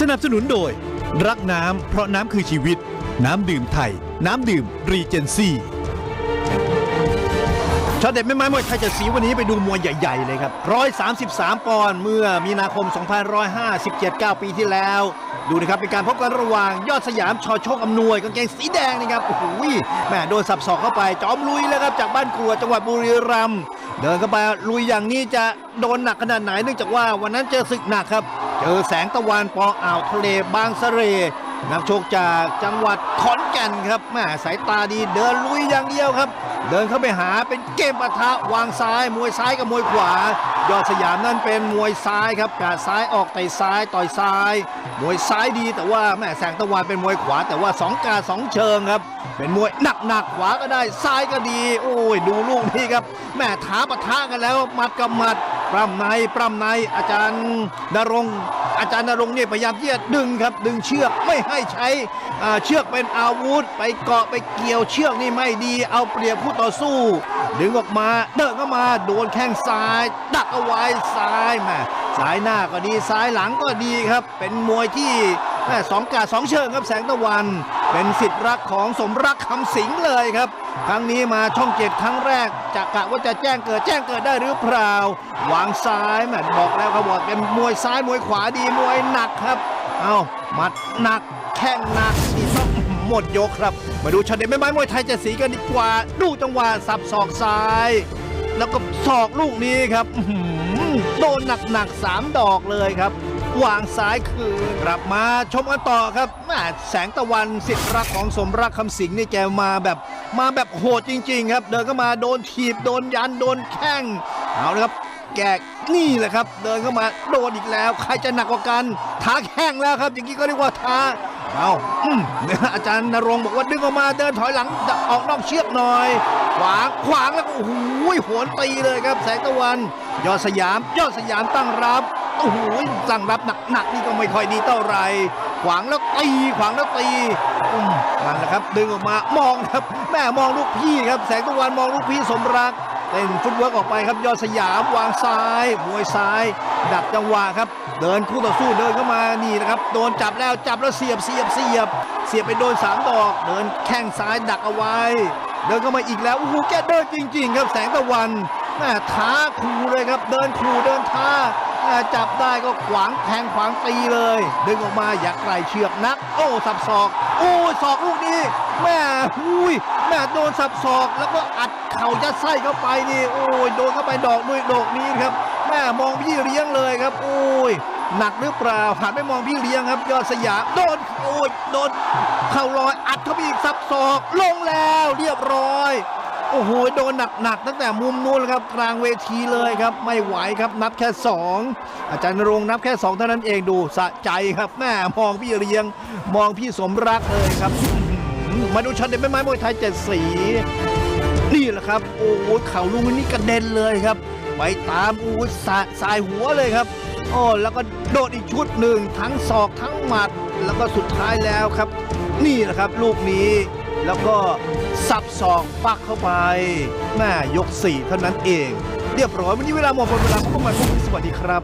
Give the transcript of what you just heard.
สนับสนุนโดย รักน้ำเพราะน้ำคือชีวิต น้ำดื่มไทย น้ำดื่มรีเจนซี่ช็อตเด็ดไม่ไม้มวยไทยจะสีวันนี้ไปดูมวยใหญ่ ๆ เลยครับ 133 ปอนด์เมื่อมีนาคม 2557 9 ปีที่แล้ว ดูนะครับเป็นการพบกันระหว่างยอดสยามชอโชคอำนวยกางเกงสีแดงนี่ครับโอ้โหแม่โดนสับศอกเข้าไป จอมลุยเลยครับจากบ้านกลัวจังหวัดบุรีรัมย์เดินเข้าไปลุยอย่างนี้จะโดนหนักขนาดไหนเนื่องจากว่าวันนั้นเจอศึกหนักครับ เจอแสงตะวันปออ่าวทะเลบางสะเรนักโชคจากจังหวัดขอนแก่นครับแม่สายตาดีเดินลุยอย่างเดียวครับเดินเข้าไปหาเป็นเกมปะทะวางซ้าย มวยซ้ายกับมวยขวา ยอดสยามนั่นเป็นมวยซ้ายครับกาดซ้ายออกเตซ้ายต่อยซ้าย มวยซ้ายดีแต่ว่าแม่แสงตะวันเป็นมวยขวา แต่ว่าสองกาสองเชิงครับ เป็นมวยหนักหนักๆขวาก็ได้ซ้ายก็ดี โอ้ยดูลูกนี้ครับแม่ท้าปะทะกันแล้วหมัดกับหมัดปล้ำในปล้ำในอาจารย์นรงอาจารย์นรงเนี่ยพยายามที่จะดึงครับดึงเชือกไม่ให้ใช้เชือกเป็นอาวุธ ไปเกาะไปเกี่ยวเชือกนี่ไม่ดีเอาเปรียบคู่ต่อสู้ ดึงออกมาเดินเข้ามาโดนแข้งซ้าย ดักเอาไว้ซ้ายแม่ซ้ายหน้าก็ดีซ้ายหลังก็ดีครับ เป็นมวยที่แม่สองกาสองเชิงครับแสงตะวัน เป็นสิทธิ์รักของสมรักคำสิงเลยครับ ครั้งนี้มาช่องเจ็ดครั้งแรกจะกะว่าจะแจ้งเกิดแจ้งเกิดได้หรือเปล่าวางซ้ายแมบอกแล้วเขาบอกเป็นมวยซ้ายมวยขวาดีมวยหนักครับ เอาหมัดหนักแข้งหนักนี่ต้อง หมดยกครับ มาดูช็อตเด็ดแม่ไม้มวยไทยจะสีกันดีกว่า ดูจังหวะสับศอกซ้าย แล้วก็ศอกลูกนี้ครับอื้อหือโดนหนักๆสามดอกเลยครับวางซ้ายคืนกลับมาชมกันต่อครับแสงตะวันสิทธิ์รักของสมรักคำสิงห์นี่แกมาแบบมาแบบโหดจริง ๆ ครับ เดินเข้ามาโดนถีบโดนยันโดนแข้งเอาละครับแกนี่แหละครับ เดินเข้ามาโดนอีกแล้ว ใครจะหนักกว่ากันท้าแข้งแล้วครับ อย่างนี้ก็เรียกว่าท้า เอาอืมอาจารย์นรงบอกว่าดึงออกมาเดินถอยหลังออกนอกเชือกหน่อย ขวางขวางแล้วก็โอ้โหโหนตีเลยครับแสงตะวัน ยอดสยาม ยอดสยามตั้งรับโอ้โหตั้งรับหนักๆนี่ก็ไม่ค่อยดีเท่าไหร่ขวางแล้วตีขวางแล้วตีอืมนั่นแหละครับ ดึงออกมามองครับ แม่มองลูกพี่ครับแสงตะวันมองลูกพี่สมรักเต้นฟุตเวิร์กออกไปครับยอดสยามวางซ้ายมวยซ้าย ดักจังหวะครับ เดินคู่ต่อสู้เดินเข้ามานี่นะครับ โดนจับแล้วจับแล้วเสียบเสียบเสียบ เสียบไปโดนสามดอก เดินแข้งซ้ายดักเอาไว้ เดินเข้ามาอีกแล้วโอ้โหแกเดินจริง ๆ ครับแสงตะวันแม่ท้าขู่เลยครับ เดินขู่เดินท้าแม่จับได้ก็ขวางแทงขวางตีเลย ดึงออกมาอย่าไกลเชือกนัก โอ้สับศอกโอ้ศอกลูกนี้แม่หุยแม่โดนสับศอกแล้วก็อัดเข่ายัดไส้เข้าไปนี่โอ้ยโดนเข้าไปดอกด้วยดอกนี้ครับ แม่มองพี่เลี้ยงเลยครับโอ้ยหนักหรือเปล่าหันไปมองพี่เลี้ยงครับ ยอดสยามโดนโอ้ยโดนเข่าลอยอัดเข้าไปอีกสับศอกลงแล้วเรียบร้อย โอ้โหโดนหนักๆตั้งแต่มุมนู้นครับกลางเวทีเลยครับ ไม่ไหวครับนับแค่ 2 อาจารย์รงนับแค่ 2 เท่านั้นเองดูสะใจครับแม่มองพี่เลี้ยง มองพี่สมรักเลยครับ มาดูช็อตเด็ดแม่ไม้มวยไทยเจ็ดสีนี่แหละครับ โอ้โหเข่าลุงนี่กระเด็นเลยครับ ไปตามอูสาสายหัวเลยครับโอ้แล้วก็โดดอีกชุดหนึ่งทั้งศอกทั้งหมัด แล้วก็สุดท้ายแล้วครับ นี่แหละครับลูกนี้แล้วก็สับศอกปักเข้าไปแม่ยกสี่เท่านั้นเอง เรียบร้อยวันนี้เวลาหมดหมดเวลาพบกันใหม่พรุ่งนี้สวัสดีครับ